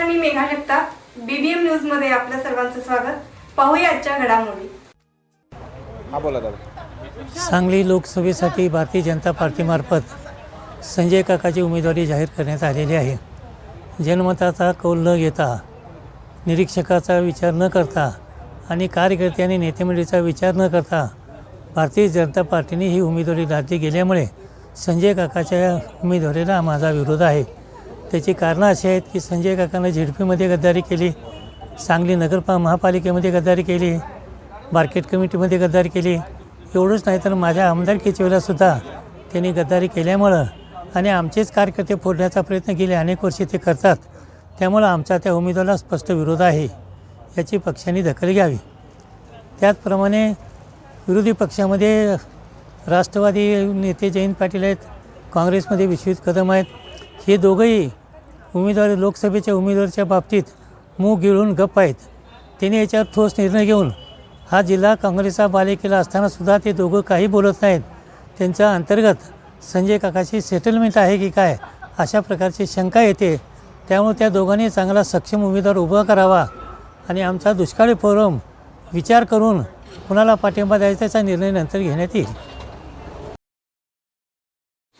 सीमा Jagtap. BBM न्यूजमध्ये आपल्या सर्वांचं स्वागत. पाहूया आजच्या घडामोडी. हा बोला दादा. सांगली लोकसभेसाठी भारतीय जनता पार्टीमार्फत संजय काकाची उमेदवारी जाहीर करण्यात आलेली आहे. जनमताचा कौल न घेता निरीक्षकाचा विचार न करता आणि कार्यकर्ते आणि नेतेमंडळीचा विचार न करता भारतीय जनता पार्टीने ही उमेदवारी लादली गेल्यामुळे संजय काकाच्या उमेदवारीला माझा विरोध आहे. त्याची कारणं अशी आहेत की संजय काकानं झेडपीमध्ये गद्दारी केली सांगली नगरपा महापालिकेमध्ये गद्दारी केली मार्केट कमिटीमध्ये गद्दारी केली. एवढंच नाही तर माझ्या आमदारकीच्या वेळेलासुद्धा त्यांनी गद्दारी केल्यामुळं आणि आमचेच कार्यकर्ते फोडण्याचा प्रयत्न गेले अनेक वर्षे ते करतात. त्यामुळं आमचा त्या उमेदवाराला स्पष्ट विरोध आहे. याची पक्षाने दखल घ्यावी. त्याचप्रमाणे विरोधी पक्षामध्ये राष्ट्रवादी नेते जयंत पाटील आहेत काँग्रेसमध्ये विश्वजित कदम आहेत. हे दोघंही उमेदवार लोकसभेच्या उमेदवाराच्या बाबतीत मूग गिळून गप्प आहेत. त्यांनी याच्यावर ठोस निर्णय घेऊन हा जिल्हा काँग्रेसचा बालेकिल्ला असतानासुद्धा ते दोघं काही बोलत नाहीत. त्यांच्या अंतर्गत संजय काकाशी सेटलमेंट आहे की काय अशा प्रकारची शंका येते. त्यामुळे त्या दोघांनी चांगला सक्षम उमेदवार उभा करावा आणि आमचा दुष्काळी फोरम विचार करून कुणाला पाठिंबा द्यायचा त्याचा निर्णय नंतर घेण्यात येईल.